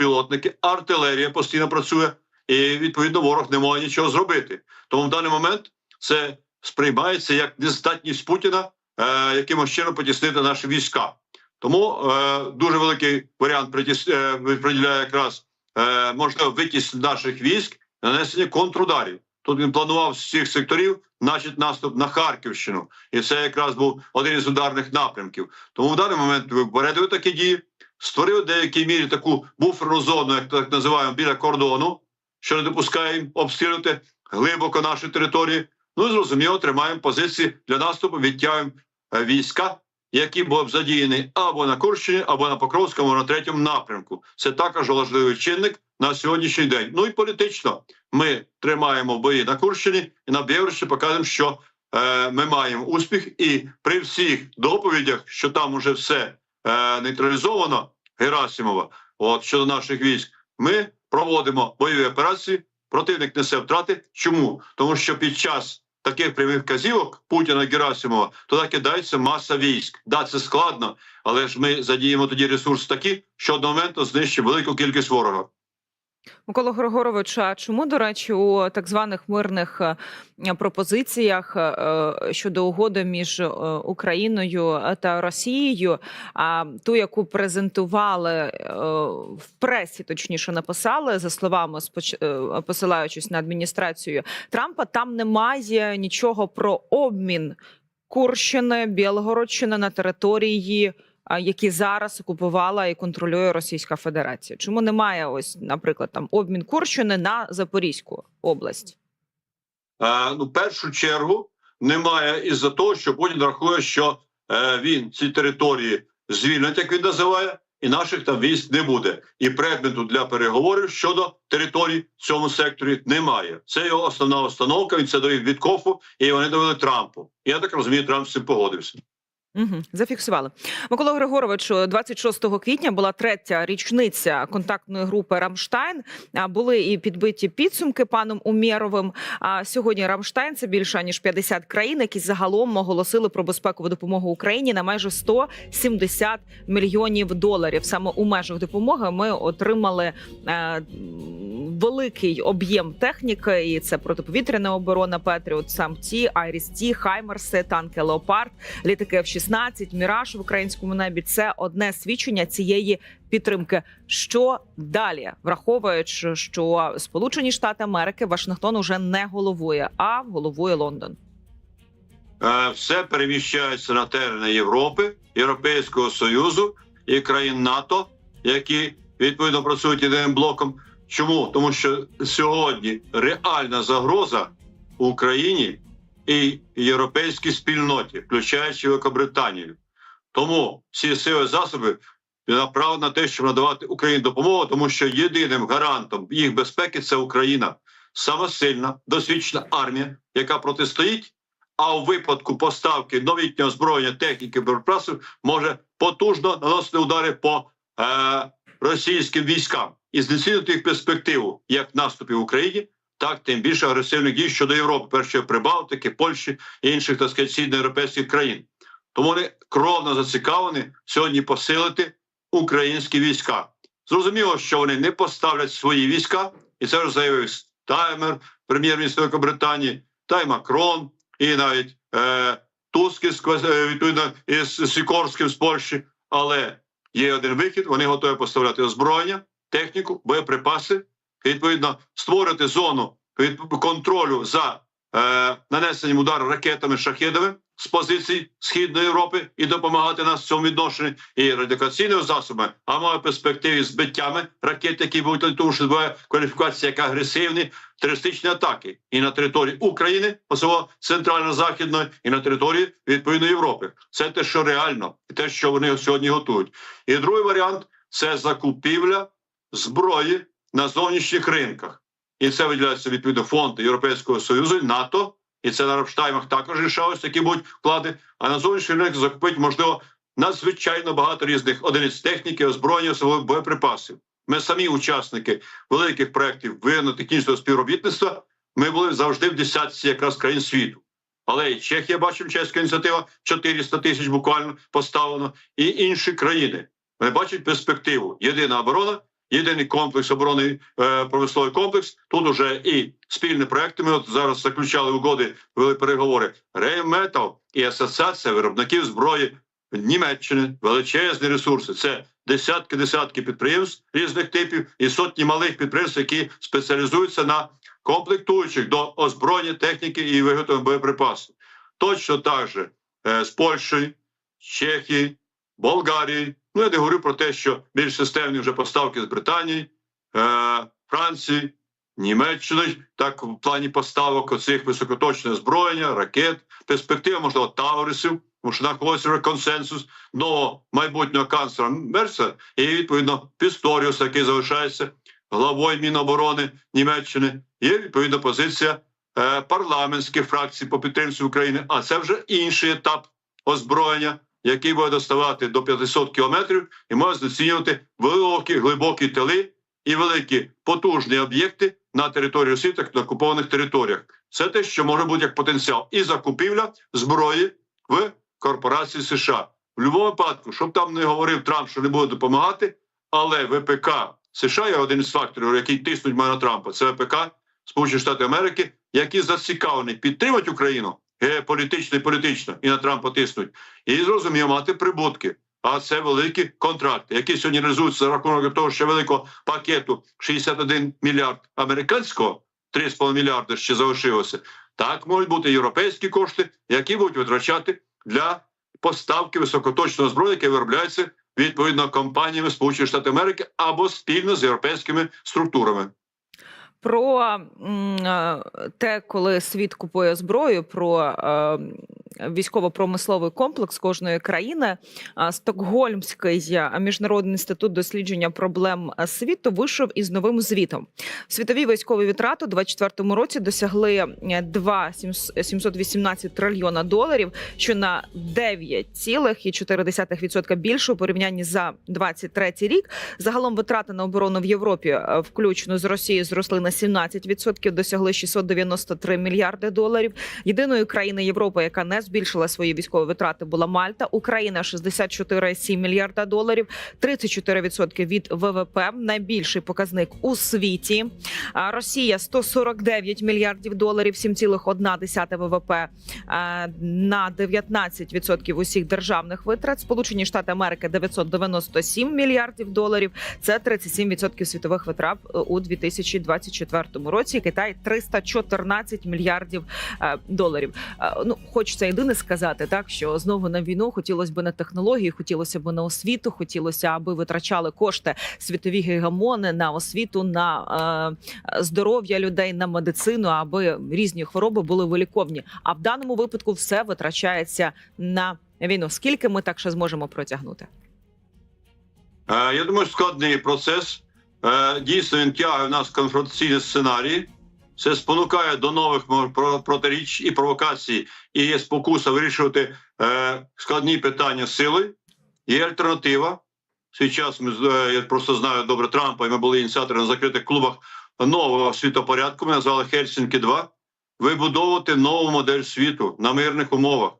безпілотники, артилерія постійно працює, і відповідно ворог не може нічого зробити. Тому в даний момент це сприймається як нездатність Путіна е, якимось чином потіснити наші війська. Тому е, дуже великий варіант притіс, е, приділяє якраз е, можливо витіснення наших військ, нанесення контрударів. Тут він планував з всіх секторів, значить, наступ на Харківщину, і це якраз був один із ударних напрямків. Тому в даний момент випередили такі дії, створив в деякій мірі таку буферну зону, як так називаємо, біля кордону, що не допускає обстрілювати глибоко наші території. Ну зрозуміло, тримаємо позиції для наступу, відтягуємо е, війська, які були б задіяні або на Курщині, або на Покровському, або на третьому напрямку. Це також важливий чинник на сьогоднішній день. Ну і політично ми тримаємо бої на Курщині і на Бєврищі показуємо, що е, ми маємо успіх, і при всіх доповідях, що там уже все е, нейтралізовано, Герасимова, от щодо наших військ, ми проводимо бойові операції. Противник несе втрати. Чому? Тому що під час таких прямих казівок Путіна Герасимова туди кидається маса військ. Да, це складно, але ж ми задіємо тоді ресурси такі, що до моменту знищить велику кількість ворога. Микола Григорович, а чому, до речі, у так званих мирних е, пропозиціях е, щодо угоди між е, Україною та Росією, а ту, яку презентували в пресі, точніше написали за словами посилаючись на адміністрацію Трампа, там немає нічого про обмін Курщини, Білгородщини на території які зараз окупувала і контролює Російська Федерація. Чому немає ось, наприклад, там обмін Курщини на Запорізьку область? Е, ну, першу чергу немає із-за того, що Путін рахує, що е, він ці території звільнить, як він називає, і наших там військ не буде. І предмету для переговорів щодо територій в цьому секторі немає. Це його основна установка. Він це довів від Кофу, і вони довели Трампу. Я так розумію, Трамп з цим погодився. Угу, зафіксували. Микола Григорович, 26 квітня була третя річниця контактної групи Рамштайн. Були і підбиті підсумки паном Умєровим. А сьогодні Рамштайн це більше ніж 50 країн, які загалом оголосили про безпекову допомогу Україні на майже 170 мільйонів доларів. Саме у межах допомоги ми отримали е, великий об'єм техніки, і це протиповітряна оборона Петріот, самці, Айріс-Ті, Хаймерси, танки Леопард, літаки F-16, Міраж в українському небі. Це одне свідчення цієї підтримки. Що далі, враховуючи, що Сполучені Штати Америки Вашингтон уже не головує, а головує Лондон. Е, все переміщається на терени Європи, Європейського Союзу і країн НАТО, які відповідно працюють єдиним блоком. Чому? Тому що сьогодні реальна загроза Україні і європейській спільноті, включаючи Великобританію. Тому всі сили засоби направлені на те, щоб надавати Україні допомогу, тому що єдиним гарантом їх безпеки це Україна, сама сильна, досвідчена армія, яка протистоїть. А у випадку поставки новітнього озброєння техніки боєприпасів може потужно наносити удари по е, російським військам і знецінити їх перспективу як наступів в Україні, так тим більше агресивних дій щодо Європи, перше Прибалтики, Польщі і інших так сказати, східноєвропейських країн. Тому вони кровно зацікавлені сьогодні посилити українські війська. Зрозуміло, що вони не поставлять свої війська, і це вже заявив Таймер, прем'єр-міністр Великобританії, та й Макрон, і навіть е, Туск е, відповідно із Сікорським з Польщі. Але є один вихід: вони готові поставляти озброєння, техніку, боєприпаси, відповідно, створити зону контролю за е, нанесенням удару ракетами шахедами з позицій Східної Європи і допомагати нас в цьому відношенні і радикаційними засобами, а має перспективі збиттями ракет, які будуть тому, що буває кваліфікація як агресивні терористичні атаки і на території України, особливо центрально-західної, і на території відповідно Європи. Це те, що реально, і те, що вони сьогодні готують. І другий варіант це закупівля зброї на зовнішніх ринках, і це виділяється відповідно фонди Європейського союзу, НАТО, і це на Рамштаймах також рішалось, які будуть вклади. А на зовнішній ринок закупить можливо надзвичайно багато різних одиниць техніки, озброєння, особливо боєприпасів. Ми самі учасники великих проєктів воєнно-технічного співробітництва. Ми були завжди в десятці якраз країн світу. Але і Чехія бачимо, чеська ініціатива 400 тисяч буквально поставлено, і інші країни. Вони бачать перспективу. Єдина оборона єдиний комплекс оборони е, промисловий комплекс. Тут уже і спільні проекти. Ми от зараз заключали угоди, вели переговори. Рейметал і асоціація виробників зброї Німеччини, величезні ресурси. Це десятки десятки підприємств різних типів і сотні малих підприємств, які спеціалізуються на комплектуючих до озброєння техніки і виготовлення боєприпасів. Точно так же е, з Польщею, Чехії, Болгарії. Ну я не говорю про те, що більш системні вже поставки з Британії, е, Франції, Німеччини, так в плані поставок оцих високоточне озброєння, ракет, перспектива, можливо, Таурисів, тому що знаходиться консенсус нового майбутнього канцлера Мерса і відповідно Пісторіуса, який залишається главою Міноборони Німеччини. Є відповідна позиція е, парламентських фракцій по підтримці України. А це вже інший етап озброєння, який буде доставати до 500 кілометрів і може знецінювати великі глибокі тили і великі потужні об'єкти на території Росії, так на окупованих територіях. Це те, що може бути як потенціал, і закупівля зброї в корпорації США. В будь-якому випадку, щоб там не говорив Трамп, що не буде допомагати, але ВПК США є один із факторів, який тиснуть на Трампа. Це ВПК Сполучені Штати Америки, які зацікавлені підтримати Україну геополітично і політично, і на Трампа тиснуть, і зрозуміло мати прибутки. А це великі контракти, які сьогодні реалізуються за рахунок того, що великого пакету 61 мільярд американського, 3,5 мільярди ще залишилося. Так можуть бути європейські кошти, які будуть витрачати для поставки високоточного зброї, яке виробляється відповідно компаніями Сполучених Штатів Америки або спільно з європейськими структурами. Про е, те, коли світ купує зброю, про е, військово-промисловий комплекс кожної країни, Стокгольмський міжнародний інститут дослідження проблем світу вийшов із новим звітом. Світові військові витрати у 2024 році досягли е, 2,718 трильйона доларів, що на 9,4% більше у порівнянні за 23 рік. Загалом витрати на оборону в Європі, е, включно з Росією, зросли на 17%, досягли 693 мільярди доларів. Єдиною країною Європи, яка не збільшила свої військові витрати, була Мальта. Україна 64,7 мільярда доларів, 34% від ВВП. Найбільший показник у світі. Росія 149 мільярдів доларів, 7,1 ВВП на 19% усіх державних витрат. Сполучені Штати Америки 997 мільярдів доларів. Це 37% світових витрат е, у 2024 році. Китай 314 мільярдів е, доларів. Е, Ну хочеться єдине сказати, так що знову на війну хотілося б на технології, хотілося б на освіту, хотілося, аби витрачали кошти світові гегемони на освіту, на е, здоров'я людей, на медицину, аби різні хвороби були виліковні. А в даному випадку все витрачається на війну. Скільки ми так ще зможемо протягнути? Е, Я думаю, складний процес. Е, Дійсно, він тягає в нас конфронтаційні сценарії. Це спонукає до нових про- протиріч і провокацій, і є спокуса вирішувати е, складні питання сили. Є альтернатива. Свій час ми е, я просто знаю добре Трампа, і ми були ініціаторами на закритих клубах нового світопорядку. Ми назвали Хельсінки 2 вибудовувати нову модель світу на мирних умовах.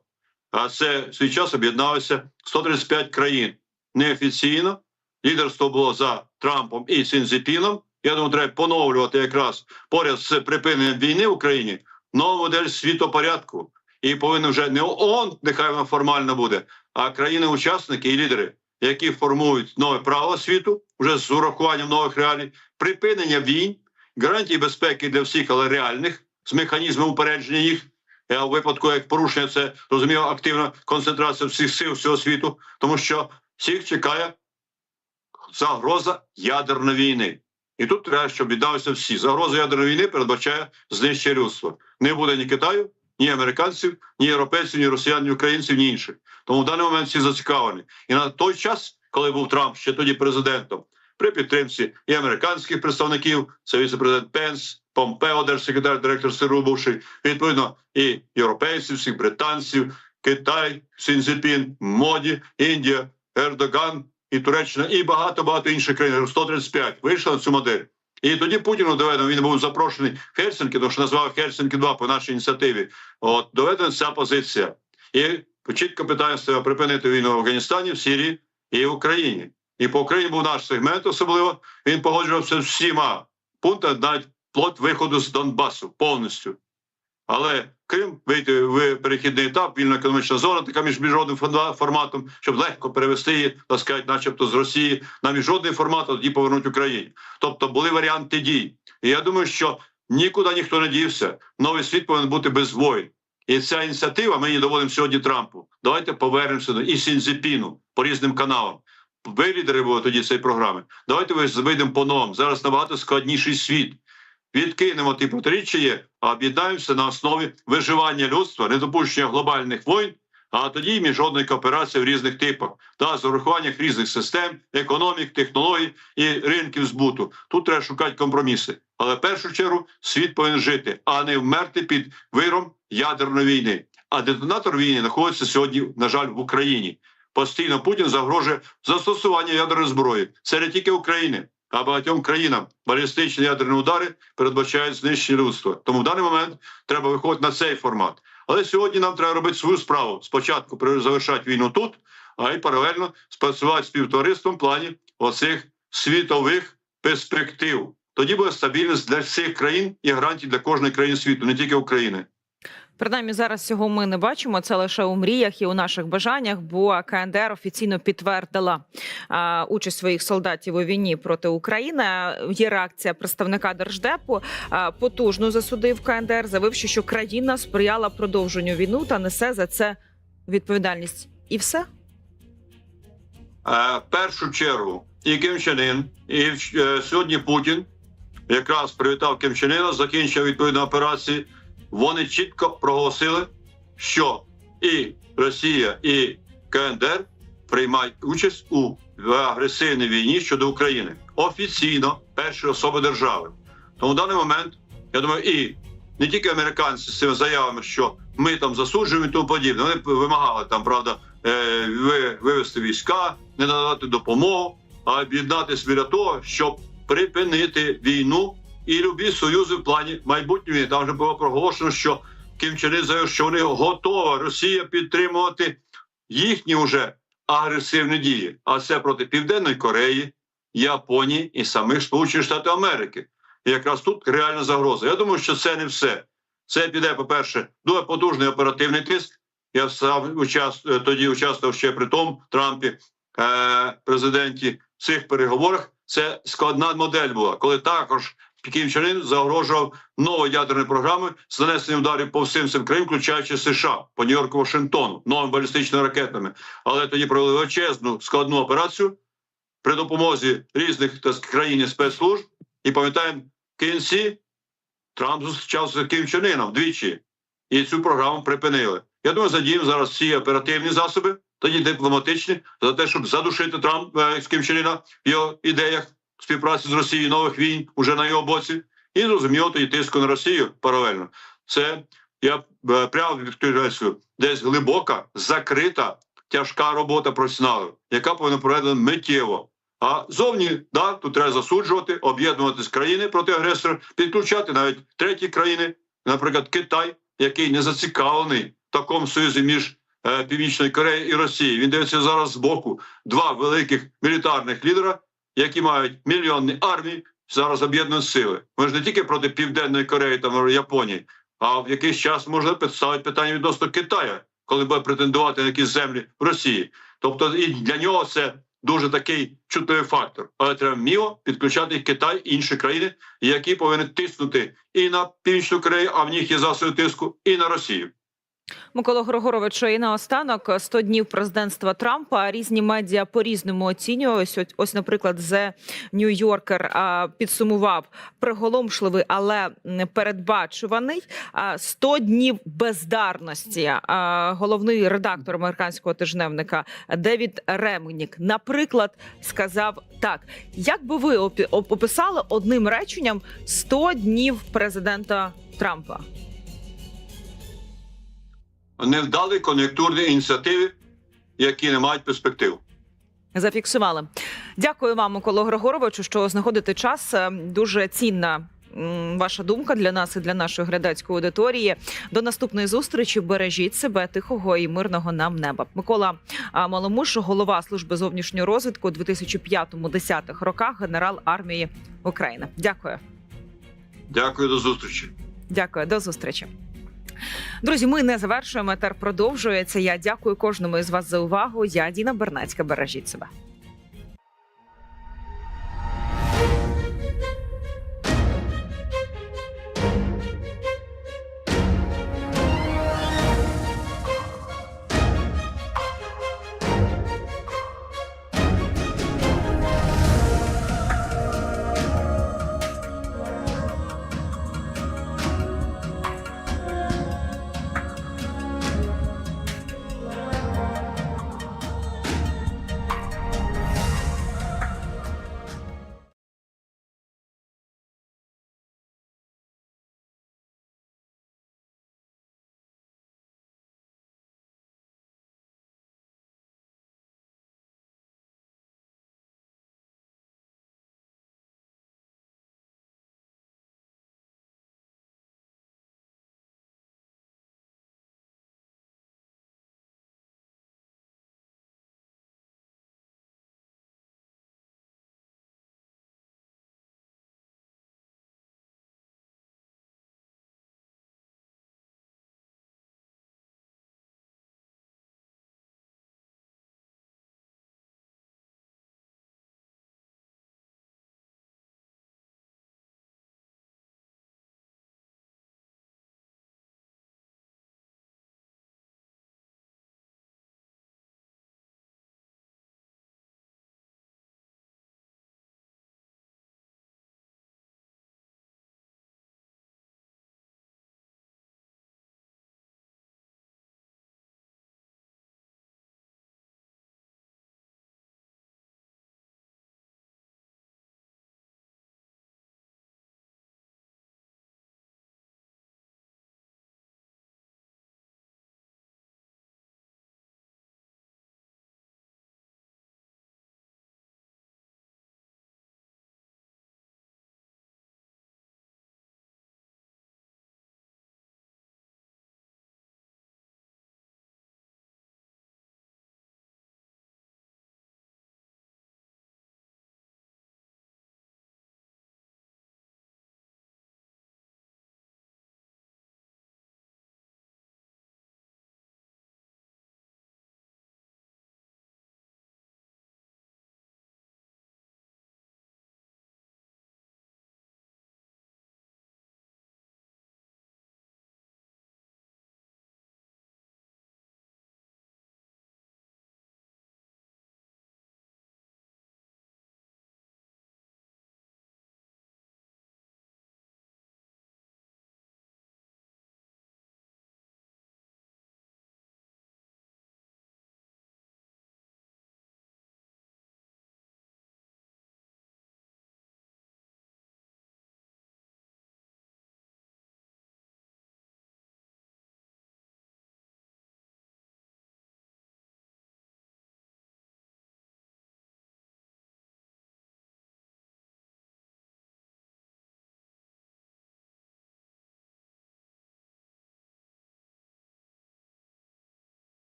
А це свій час об'єдналося 135 країн неофіційно. Лідерство було за Трампом і Сінзіпіном. Я думаю, треба поновлювати якраз поряд з припиненням війни в Україні нову модель світопорядку. І повинен вже не ООН, нехай вона формально буде, а країни-учасники і лідери, які формують нове право світу вже з урахуванням нових реалій, припинення війн, гарантії безпеки для всіх, але реальних, з механізмом упередження їх. А у випадку як порушення, це розуміло активна концентрація всіх сил всього світу, тому що всіх чекає загроза ядерної війни. І тут треба, щоб віддалися всі. Загроза ядерної війни передбачає знищення людства. Не буде ні Китаю, ні американців, ні європейців, ні росіян, ні українців, ні інших. Тому в даний момент всі зацікавлені. І на той час, коли був Трамп ще тоді президентом, при підтримці і американських представників, це віце-президент Пенс, Помпео, держсекретар, директор СРУ бувший, відповідно, і європейців, всіх британців, Китай, Сінзіпін, Моді, Індія, Ердоган і Туреччина, і багато багато інших країн. 135 вийшли на цю модель. І тоді Путіну доведено, він був запрошений Хельсинки, тому що назвав Хельсинки 2 по нашій ініціативі. От доведена ця позиція. І чітко питання стояло припинити війну в Афганістані, в Сирії і в Україні. і по Україні був наш сегмент, особливо він погоджувався з всіма пунктами, навіть плот виходу з Донбасу повністю. Але Крим вийти в перехідний етап, вільна економічна зона, така між міжнародним форматом, щоб легко перевести її, так сказати, начебто з Росії на міжнародний формат, а тоді повернути Україні. Тобто були варіанти дій. І я думаю, що нікуди ніхто не дівся. Новий світ повинен бути без воїн. І ця ініціатива, ми її доводимо сьогодні Трампу. Давайте повернемося до і по різним каналам. Ви лідери були тоді цієї програми. Давайте ви вийдемо по новому. Зараз набагато складніший світ. Відкинемо ті протиріччя, а об'єднаємося на основі виживання людства, недопущення глобальних воїн, а тоді міжнародної кооперації в різних типах та з урахуванням різних систем, економік, технологій і ринків збуту. Тут треба шукати компроміси. Але в першу чергу світ повинен жити, а не вмерти під виром ядерної війни. А детонатор війни знаходиться сьогодні, на жаль, в Україні. Постійно Путін загрожує застосування ядерної зброї. Не тільки України, а багатьом країнам балістичні ядерні удари передбачають знищення людства. Тому в даний момент треба виходити на цей формат. Але сьогодні нам треба робити свою справу. Спочатку завершати війну тут, а й паралельно спрацювати співтовариством в плані оцих світових перспектив. Тоді буде стабільність для всіх країн і гарантій для кожної країни світу, не тільки України. Принаймні зараз цього ми не бачимо. Це лише у мріях і у наших бажаннях. Бо КНДР офіційно підтвердила а, участь своїх солдатів у війні проти України. Є реакція представника держдепу. А, потужно засудив КНДР, заявивши, що країна сприяла продовженню війну та несе за це відповідальність. І все Е, в першу чергу і Ким Чен Ін, і е, сьогодні Путін якраз привітав Ким Чен Іна, закінчив відповідні операції. Вони чітко проголосили, що і Росія, і КНДР приймають участь у агресивній війні щодо України офіційно перші особи держави. Тому в даний момент я думаю, і не тільки американці з цими заявами, що ми там засуджуємо і тому подібне. Вони вимагали там, правда, е, вивести війська, не надати допомогу, а об'єднатися біля того, щоб припинити війну і любі союзи в плані майбутньої. Там вже було проголошено, що Ким Чен Ын заявив, що вони готова Росія підтримувати їхні вже агресивні дії. А це проти Південної Кореї, Японії і самих Сполучених Штатів Америки. І якраз тут реальна загроза. Я думаю, що це не все. Це піде, по-перше, дуже потужний оперативний тиск. Я сам учас, е, тоді участвував ще при тому Трампі, е, президенті в цих переговорах. Це складна модель була, коли також Кім Чен Ын загрожував новою ядерною програмою з нанесенням ударів по всім цим країнам, включаючи США по Нью-Йорку, Вашингтону, новими балістичними ракетами. Але тоді провели величезну складну операцію при допомозі різних країн і спецслужб. І пам'ятаємо, в кінці Трамп зустрічався з Ким Чен Іном двічі, і цю програму припинили. Я думаю, задіємо зараз всі оперативні засоби, тоді дипломатичні, за те, щоб задушити Трамп е, з Ким Чен Іна в його ідеях співпраці з Росією нових війн уже на його боці, і зрозуміло тоді тиску на Росію паралельно. Це я е, прямо відкриваю десь глибока, закрита, тяжка робота професіоналів, яка повинна проведена миттєво. А зовні да, тут треба засуджувати, об'єднувати з країни проти агресора, підключати навіть треті країни, наприклад, Китай, який не зацікавлений в такому союзі між е, Північною Кореєю і Росією. Він дивиться зараз збоку два великих мілітарних лідера, які мають мільйонні армії, зараз об'єднують сили. Ми ж не тільки проти Південної Кореї та Японії, а в якийсь час можна підставити питання відносно Китаю, коли буде претендувати на якісь землі в Росії. Тобто, і для нього це дуже такий чутливий фактор. Але треба вміло підключати Китай і інші країни, які повинні тиснути і на Північну Корею, а в них є засоби тиску, і на Росію. Микола Григоровичу, і наостанок 100 днів президентства Трампа. Різні медіа по різному оцінюють. Ось, ось, наприклад, The New Yorker підсумував приголомшливий, але передбачуваний а, 100 днів бездарності. Головний редактор американського тижневника Девід Ремнік, наприклад, сказав так: як би ви описали одним реченням 100 днів президента Трампа? Невдалі кон'юнктурні ініціативи, які не мають перспектив. Зафіксували. Дякую вам, Миколо Григоровичу, що знаходите час. Е, Дуже цінна ваша думка для нас і для нашої глядацької аудиторії. До наступної зустрічі. Бережіть себе, тихого і мирного нам неба. Микола Маломуш, голова служби зовнішньої розвитку у 2005-10 роках, генерал армії України. Дякую. Дякую до зустрічі. Дякую, до зустрічі. Друзі, ми не завершуємо. Етер продовжується. Я дякую кожному із вас за увагу. Я Діна Бернацька. Бережіть себе.